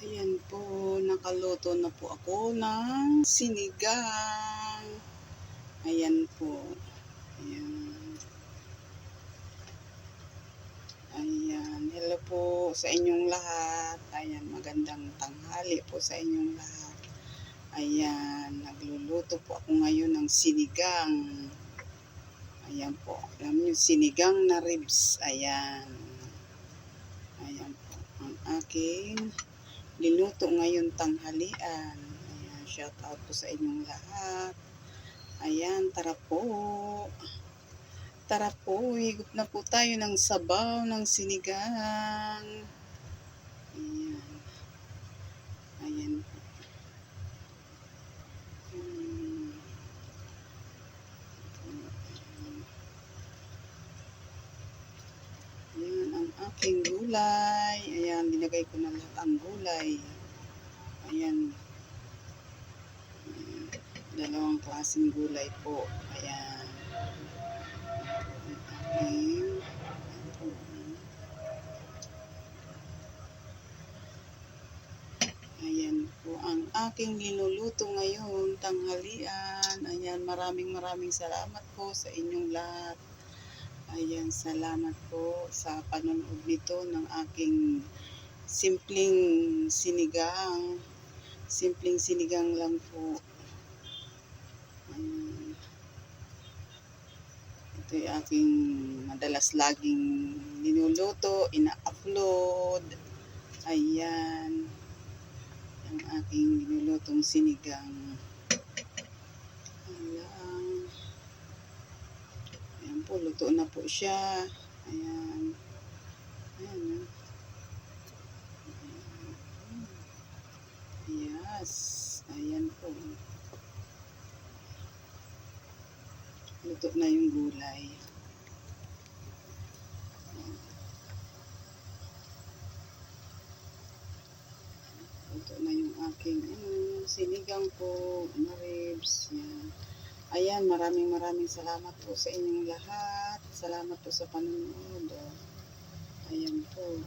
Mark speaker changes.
Speaker 1: Ayan po, nakaluto na po ako ng sinigang. Ayan po. Ayan. Ayan. Hello po sa inyong lahat. Ayan, magandang tanghali po sa inyong lahat. Ayan, nagluluto po ako ngayon ng sinigang. Ayan po. Alam niyo, sinigang na ribs. Ayan. Ayan po. Ang aking linuto ngayon tanghalian. Ayan, shout out po sa inyong lahat. Ayan, tara po. Tara po, higop na po tayo ng sabaw ng sinigang. Ayan. Ayan po. Hmm. Ayan ang aking gulay. Ayan, dinagay ko na lahat ang gulay. Ayan. Ayan. Dalawang klaseng gulay po. Ayan. Ayan. Ayan po ang aking niluluto ngayon, tanghalian. Ayan, maraming maraming salamat po sa inyong lahat. Ayan, salamat po sa panonood nito ng aking simpleng sinigang. Simpleng sinigang lang po. Ito yung aking madalas laging ninuluto, ina-upload. Ayan. Ang aking ninulutong sinigang. Ayan. Ayan po, luto na po siya. Ayan. Ayan. Yes. Ayan po. Luto na yung gulay. Luto na yung aking ano, sinigang po, na ribs. Yan. Ayan, maraming maraming salamat po sa inyong lahat. Salamat po sa panonood. oh. Ayan po.